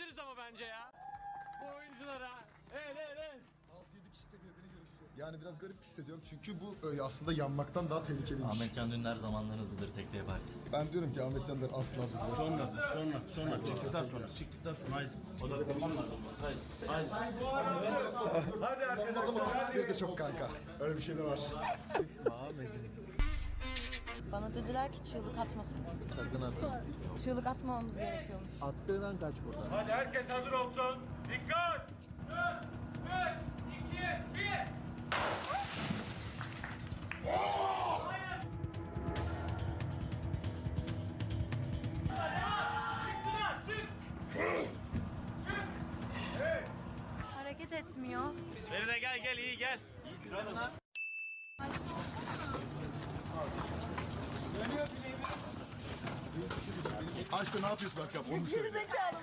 verebiliriz ama bence ya. Bu oyunculara. Evet evet evet. 6-7 kişi seviyor beni görüşeceğiz. Yani biraz garip hissediyorum çünkü bu e, aslında yanmaktan daha tehlikeliymiş. Ahmet Can Dündar zamanların hızlıdır tekneye Paris. Ben diyorum ki Ahmet Canlar asla durmaz. Sonra, sonra, sonra, çıktıktan sonra, çıktıktan sonra haydi. Haydi, haydi. Olmaz ama topukları da çok kanka. Öyle bir şey de var. Bana dediler ki çığlık atmasın. Sakın atma. Çığlık atmamamız gerekiyormuş. Attığın an kaç buradan. Hadi herkes hazır olsun. Dikkat! 3, 2, 1. Hareket etmiyor. Verine gel gel iyi gel. Aşkım ne yapıyorsun bak yap onu söyle. Zekalı